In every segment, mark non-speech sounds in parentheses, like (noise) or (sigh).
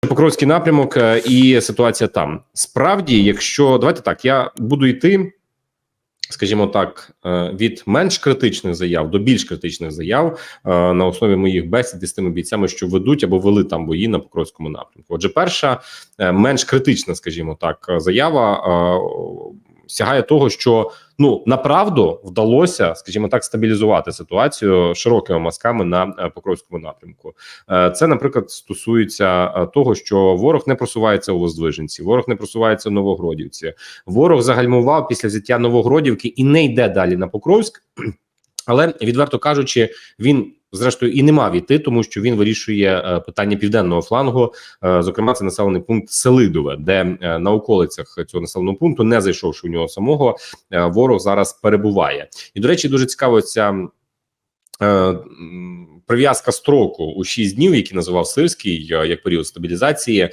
Покровський напрямок е, і ситуація там. Справді, якщо давайте так, я буду йти, скажімо так, е, від менш критичних заяв до більш критичних заяв е, на основі моїх бесід із тими бійцями, що ведуть або вели там бої на Покровському напрямку. Отже, перша менш критична, скажімо так, заява сягає того, що ну направду вдалося, скажімо так, стабілізувати ситуацію широкими мазками на е, Покровському напрямку. Е, Це, наприклад, стосується е, того, що ворог не просувається у Воздвиженці, ворог не просувається у Новогродівці. Ворог загальмував після взяття Новогродівки і не йде далі на Покровськ. (clears throat) Але відверто кажучи, він зрештою і не мав іти, тому що він вирішує е, питання південного флангу. Е, зокрема, це населений пункт Селидове, де е, на околицях цього населеного пункту, не зайшовши у нього самого, ворог зараз перебуває. І до речі, дуже цікаво ця. Прив'язка строку у 6 днів, який називав Сирський як період стабілізації.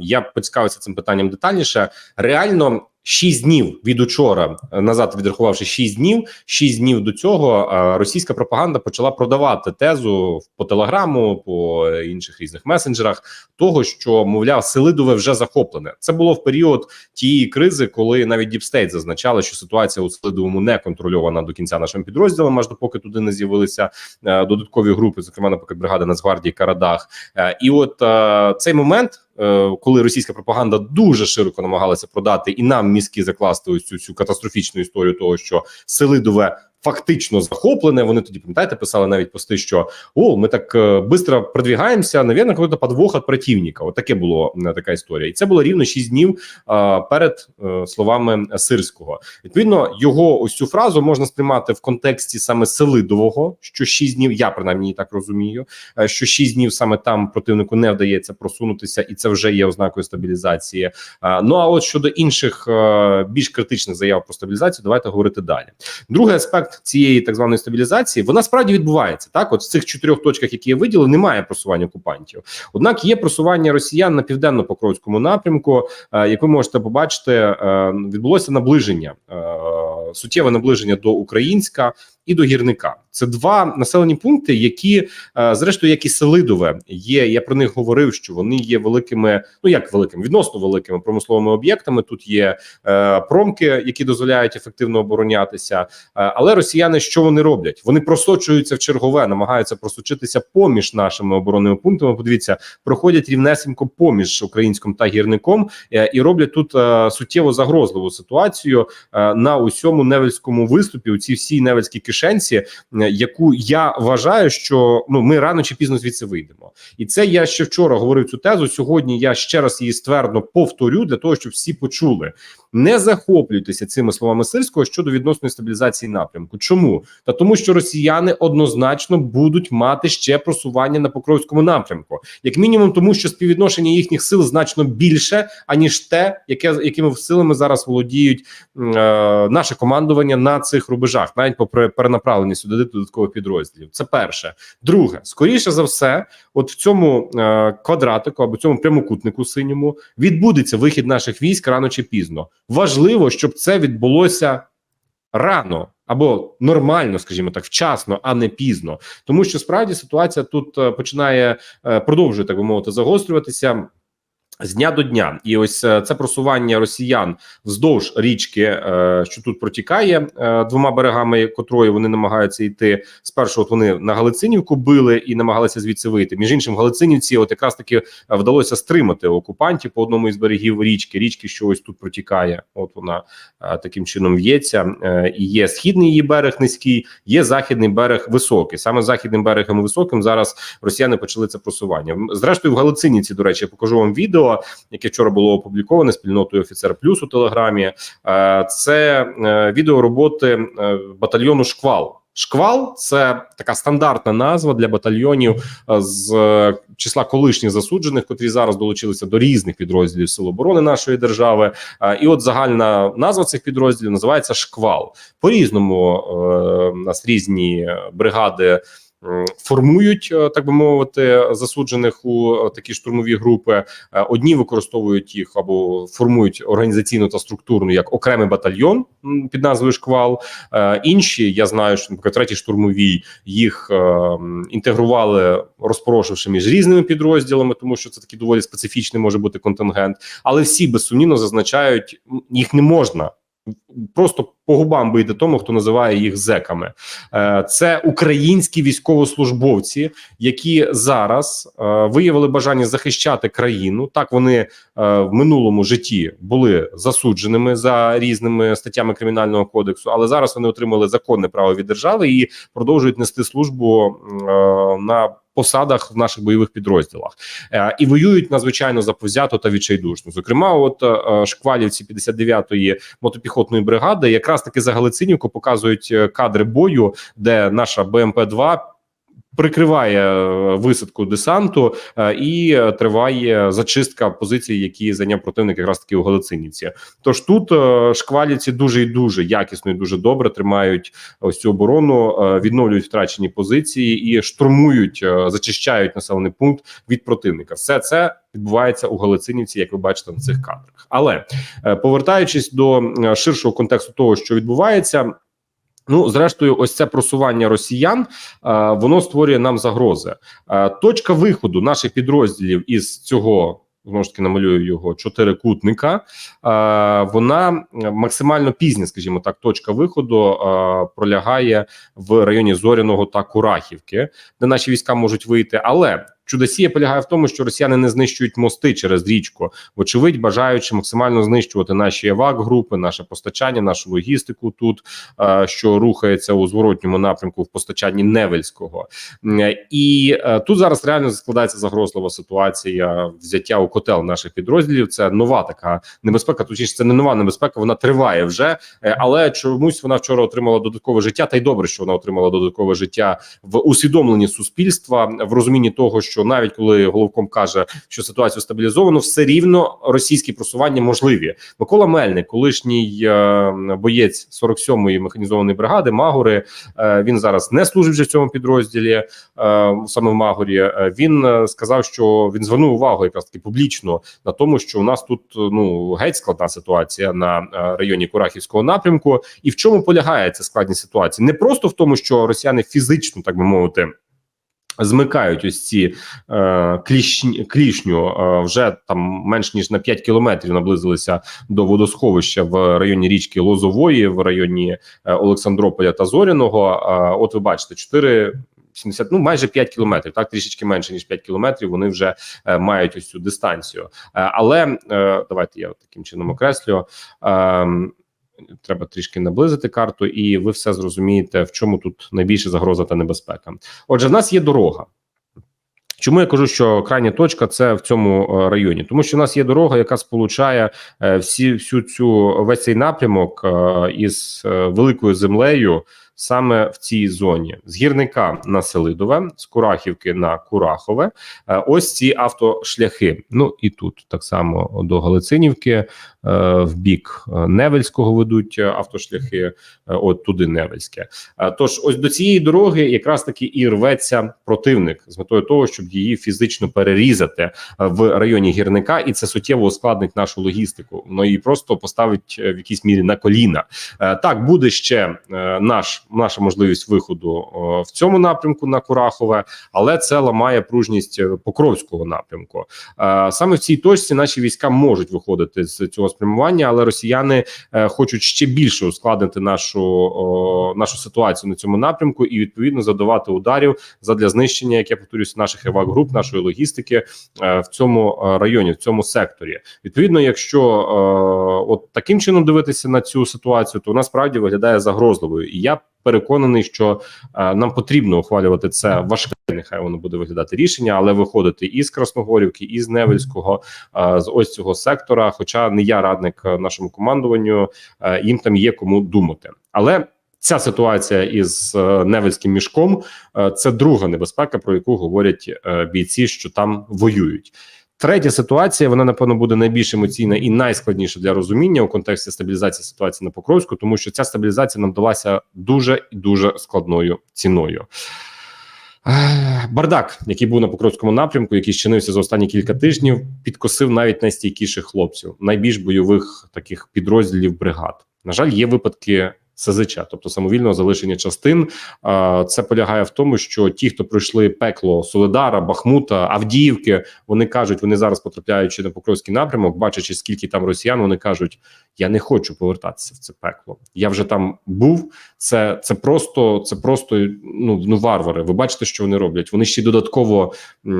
Я поцікавився цим питанням детальніше. Реально 6 днів від учора е, назад, відрахувавши 6 днів. 6 днів до цього е, російська пропаганда почала продавати тезу по телеграму, по інших різних месенджерах того, що мовляв, Селидове вже захоплене. Це було в період тієї кризи, коли навіть Діпстейт зазначали, що ситуація у Селидовому не контрольована до кінця нашим підрозділом, аж допоки туди не з'явилися е, додаткові групи, зокрема, наприклад, бригада Нацгвардії Карадах. Е, і от е, цей момент. Е, Коли російська пропаганда дуже широко намагалася продати і нам мізки закласти ось цю, цю катастрофічну історію, того що Селидове фактично захоплене. Вони тоді пам'ятаєте, писали навіть пости, що о, ми так е, быстро продвигаємося, навірно, какой-то подвох від противника. От таке було е, така історія, і це було рівно 6 днів е, перед е, словами Сирського. Відповідно, його ось цю фразу можна сприймати в контексті саме Селидового, що 6 днів, я принаймні так розумію, е, що 6 днів саме там противнику не вдається просунутися, і це вже є ознакою стабілізації. Е, Ну а от щодо інших е, більш критичних заяв про стабілізацію, давайте говорити далі. Другий аспект цієї так званої стабілізації вона справді відбувається. Так, от в цих чотирьох точках, які я виділив, немає просування окупантів. Однак є просування росіян на південно-покровському напрямку. Е, як ви можете побачити, е, відбулося наближення. е, Суттєве наближення до Українська і до гірника. Це два населені пункти, які, е, зрештою, як і Селидове, є. Я про них говорив, що вони є великими, ну як великими, відносно великими промисловими об'єктами. Тут є е, промки, які дозволяють ефективно оборонятися. Е, але росіяни що вони роблять? Вони просочуються в чергове, намагаються просочитися поміж нашими оборонними пунктами. Подивіться, проходять рівнесенько поміж українським та гірником е, і роблять тут е, суттєво загрозливу ситуацію е, на усьому невельському виступі. У цій всій невельській кишенці, е, яку я вважаю, що ну ми рано чи пізно звідси вийдемо. І це я ще вчора говорив цю тезу. Сьогодні я ще раз її ствердно повторю для того, щоб всі почули. Не захоплюйтеся цими словами сирського щодо відносної стабілізації напрямку. Чому та тому, що росіяни однозначно будуть мати ще просування на покровському напрямку, як мінімум, тому що співвідношення їхніх сил значно більше аніж те, яке якими силами зараз володіють е, наше командування на цих рубежах, навіть попри перенаправлення сюди додаткових підрозділів. Це перше. Друге, скоріше за все, от в цьому е, квадратику або цьому прямокутнику синьому відбудеться вихід наших військ рано чи пізно. Важливо, щоб це відбулося рано або нормально, скажімо так, вчасно, а не пізно, тому що справді ситуація тут е, починає е, продовжує так би мовити загострюватися. З дня до дня, і ось е, це просування росіян вздовж річки, е, що тут протікає е, двома берегами, котрої вони намагаються йти. Спершу от вони на Галицинівку били і намагалися звідси вийти. Між іншим, Галицинівці, от якраз таки вдалося стримати окупантів по одному із берегів річки. Річки, що ось тут протікає. От вона таким чином в'ється. І є східний її берег низький, є західний берег високий. Саме західним берегом високим зараз росіяни почали це просування. Зрештою, в Галицинівці, до речі, я покажу вам відео яке вчора було опубліковане спільнотою офіцер плюс у телеграмі. Е, Це е, відео роботи е, батальйону Шквал. Шквал це така стандартна назва для батальйонів з числа колишніх засуджених, котрі зараз долучилися до різних підрозділів Сил оборони нашої держави. І от загальна назва цих підрозділів називається Шквал. По різному нас різні бригади формують, е, так би мовити, засуджених у е, такі штурмові групи. Е, Одні використовують їх або формують організаційно та структурно як окремий батальйон під назвою Шквал. Інші я знаю, що наприклад, третій штурмовій їх інтегрували, розпорошивши між різними підрозділами, тому що це такий доволі специфічний може бути контингент. Але всі безсумнівно зазначають, їх не можна. Просто по губам бити тому, хто називає їх зеками. Е, Це українські військовослужбовці, які зараз е, виявили бажання захищати країну. Так вони е, в минулому житті були засудженими за різними статтями кримінального кодексу, але зараз вони отримали законне право від держави і продовжують нести службу на посадах в наших бойових підрозділах Е, і воюють надзвичайно заповзято та відчайдушно. Зокрема, от е, шквалівці 59-ї мотопіхотної бригади, якраз таки за Галицинівку показують е, кадри бою, де наша БМП 2 Прикриває е, висадку десанту е, і триває зачистка позицій, які зайняв противник, якраз таки у Галицинівці. Тож тут е, шквалівці дуже і дуже якісно і дуже добре тримають ось цю оборону, відновлюють втрачені позиції і штурмують, зачищають населений пункт від противника. Все це відбувається у Галицинівці, як ви бачите на цих кадрах. Але повертаючись до ширшого контексту того, що відбувається. Ну, зрештою, ось це просування росіян е, воно створює нам загрози. Е, точка виходу наших підрозділів із цього знову ж таки намалюю його чотирикутника. Е, вона максимально пізня, скажімо так, точка виходу пролягає в районі Зоряного та Курахівки, де наші війська можуть вийти. Але чудосія полягає в тому, що росіяни не знищують мости через річку, вочевидь, бажаючи максимально знищувати наші евак групи, наше постачання, нашу логістику тут, е, що рухається у зворотньому напрямку в постачанні Невельського. І е, тут зараз реально складається загрозлива ситуація взяття у котел наших підрозділів. Це нова така небезпека. Точніше, це не нова небезпека, вона триває вже, е, але чомусь вона вчора отримала додаткове життя. Та й добре, що вона отримала додаткове життя в усвідомленні суспільства, в розумінні того, що навіть коли головком каже, що ситуацію стабілізовано, все рівно російські просування можливі. Микола Мельник, колишній е, боєць 47-ї механізованої бригади Магори. Е, він зараз не служить в цьому підрозділі, е, саме в Магорі. Він сказав, що він звернув увагу якраз таки публічно на тому, що у нас тут ну геть складна ситуація на районі Курахівського напрямку. І в чому полягає ця складність ситуації? Не просто в тому, що росіяни фізично, так би мовити. Змикають ось ці е, клішні, клішню е, вже там менш ніж на 5 кілометрів наблизилися до водосховища в районі річки Лозової, в районі е, Олександрополя та Зоряного. Е, от ви бачите, 4 70, ну майже 5 кілометрів, так трішечки менше ніж 5 кілометрів. Вони вже е, мають ось цю дистанцію. Е, але е, давайте я таким чином окреслю. Е, Треба трішки наблизити карту, і ви все зрозумієте, в чому тут найбільша загроза та небезпека. Отже, в нас є дорога. Чому я кажу, що крайня точка це в цьому е, районі? Тому що в нас є дорога, яка сполучає е, всі всю цю весь цей напрямок е, із великою землею саме в цій зоні з гірника на Селидове, з Курахівки на Курахове. Ось ці автошляхи. Ну і тут так само до Галицинівки, в бік е, Невельського ведуть е, автошляхи. е, От туди Невельське. Е, Тож, ось до цієї дороги якраз таки і рветься противник з метою того, щоб її фізично перерізати е, в районі гірника, і це суттєво ускладнить нашу логістику. Воно її просто поставить е, в якійсь мірі на коліна. Е, Так буде ще е, наш наша можливість виходу е, в цьому напрямку на Курахове, але це ламає пружність е, Покровського напрямку. Е, Саме в цій точці наші війська можуть виходити з цього спрямування, але росіяни е, хочуть ще більше ускладнити нашу нашу ситуацію на цьому напрямку і відповідно задавати ударів задля знищення, як я повторюсь, наших евак груп, нашої логістики е, в цьому е, районі, в цьому секторі. Відповідно, якщо от таким чином дивитися на цю ситуацію, то вона справді виглядає загрозливою, і я переконаний, що е, нам потрібно ухвалювати це важке. Нехай воно буде виглядати рішення, але виходити із Красногорівки, із Невельського, е, з ось цього сектора. Хоча не я радник е, нашому командуванню, їм там є кому думати, але. Ця ситуація із Невельським мішком це друга небезпека, про яку говорять бійці, що там воюють. Третя ситуація вона напевно буде найбільш емоційна і найскладніша для розуміння у контексті стабілізації ситуації на Покровську, тому що ця стабілізація нам далася дуже і дуже складною ціною. Бардак, який був на Покровському напрямку, який щинився за останні кілька тижнів, підкосив навіть найстійкіших хлопців, найбільш бойових таких підрозділів бригад. На жаль, є випадки СЗЧ, тобто самовільного залишення частин. Це полягає в тому, що ті, хто пройшли пекло Соледара, Бахмута, Авдіївки, вони кажуть, вони зараз потрапляючи на Покровський напрямок, бачачи скільки там росіян, вони кажуть: я не хочу повертатися в це пекло. Я вже там був. Це це просто це просто ну, ну варвари. Ви бачите, що вони роблять. Вони ще додатково е,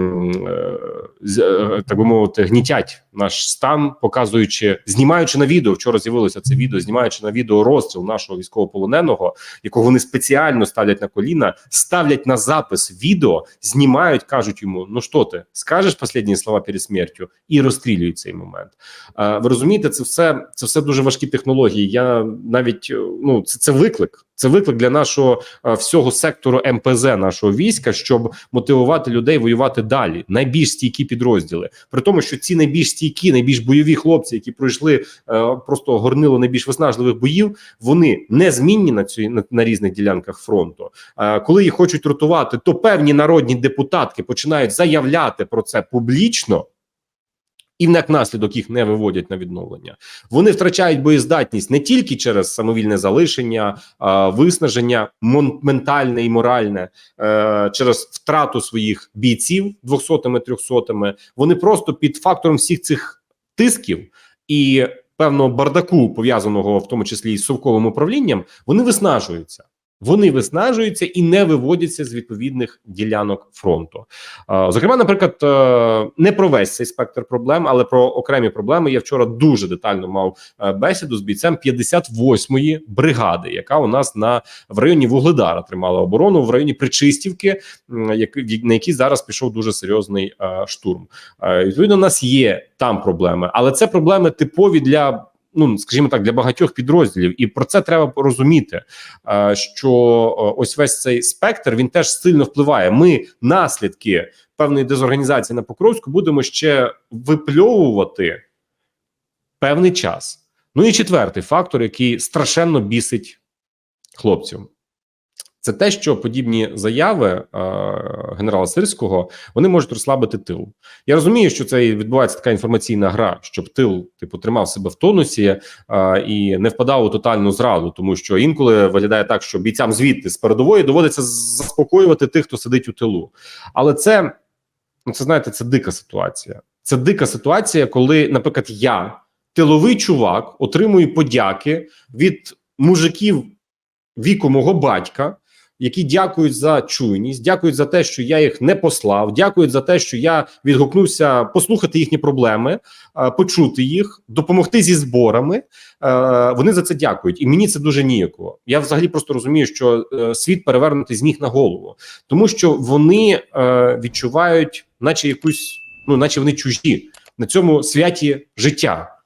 е, так би мовити, гнітять наш стан, показуючи, знімаючи на відео. Вчора з'явилося це відео, знімаючи на відео розстріл нашого військовополоненого, якого вони спеціально ставлять на коліна, ставлять на запис відео, знімають, кажуть йому: ну що ти скажеш останні слова перед смертю, і розстрілюють цей момент. А, Ви розумієте, це все це все дуже важкі технології. Я навіть ну це, це виклик. Це виклик для нашого е, всього сектору МПЗ нашого війська, щоб мотивувати людей воювати далі. Найбільш стійкі підрозділи. При тому, що ці найбільш стійкі, найбільш бойові хлопці, які пройшли е, просто горнило найбільш виснажливих боїв, вони незмінні на цій на, на різних ділянках фронту. Е, коли їх хочуть ротувати, то певні народні депутатки починають заявляти про це публічно. І як наслідок їх не виводять на відновлення. Вони втрачають боєздатність не тільки через самовільне залишення, а, виснаження ментальне і моральне, е, через втрату своїх бійців 200-ми, 300-ми. Вони просто під фактором всіх цих тисків і певного бардаку, пов'язаного в тому числі із совковим управлінням, вони виснажуються. Вони виснажуються і не виводяться з відповідних ділянок фронту. Зокрема, наприклад, е, не про весь цей спектр проблем, але про окремі проблеми. Я вчора дуже детально мав е, бесіду з бійцем 58-ї бригади, яка у нас на в районі Вугледара тримала оборону в районі Причистівки, на який зараз пішов дуже серйозний е, штурм. Відповідно, у нас є там проблеми, але це проблеми типові для. Ну, скажімо так, для багатьох підрозділів, і про це треба розуміти. е, Що е, ось весь цей спектр він теж сильно впливає. Ми наслідки певної дезорганізації на Покровську будемо ще випльовувати певний час. Ну і четвертий фактор, який страшенно бісить хлопців. Це те, що подібні заяви е, генерала Сирського вони можуть розслабити тил. Я розумію, що це відбувається така інформаційна гра, щоб тил типу тримав себе в тонусі е, і не впадав у тотальну зраду, тому що інколи виглядає так, що бійцям звідти з передової доводиться заспокоювати тих, хто сидить у тилу. Але це ну це знаєте, це дика ситуація. Це дика ситуація, коли, наприклад, я, тиловий чувак, отримую подяки від мужиків віку мого батька, які дякують за чуйність, дякують за те, що я їх не послав, дякують за те, що я відгукнувся послухати їхні проблеми, е, почути їх, допомогти зі зборами. Е, Вони за це дякують, і мені це дуже ніяково. Я взагалі просто розумію, що е, світ перевернутий з ніг на голову, тому що вони відчувають, наче якусь, ну наче вони чужі на цьому святі життя.